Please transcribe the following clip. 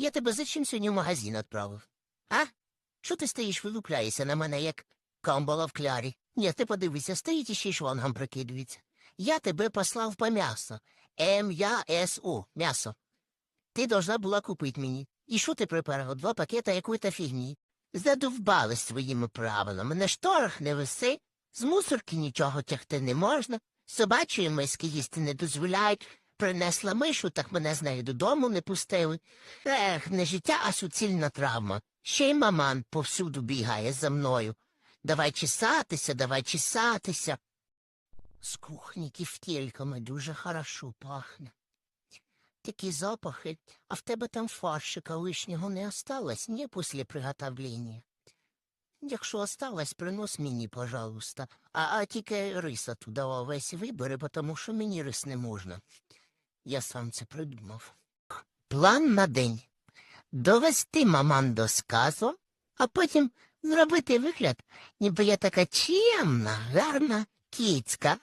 Я тебе зачем сьогодні в магазин відправив? А? Що ти стоїш, вилупляєшся на мене, як камбала в клярі? Ні, ти подивися, стоїть і ще й шлангом прикидується. Я тебе послав по м'ясо. М-Я-С-У. М'ясо. Ти должна була купити мені. І що ти приперла? Два пакета якої-то фігні. Задовбали своїми правилами. На шторах не виси, з мусорки нічого тягти не можна, собачої миски їсти не дозволяють. Принесла мишу, так мене з нею додому не пустили. Ех, не життя, а суцільна травма. Ще й маман повсюду бігає за мною. Давай чесатися, давай чесатися. З кухні кіфтельками дуже хорошо пахне. Такі запахи, а в тебе там фаршика лишнього не осталось, ні, після приготовлення. Якщо осталось, принос мені, пожалуйста, а, а тільки риса туди весь вибери, тому що мені рис не можна. Я сам це придумав. План на день. Довести маман до сказу, а потім зробити вигляд, ніби я така чемна, гарна кіцька,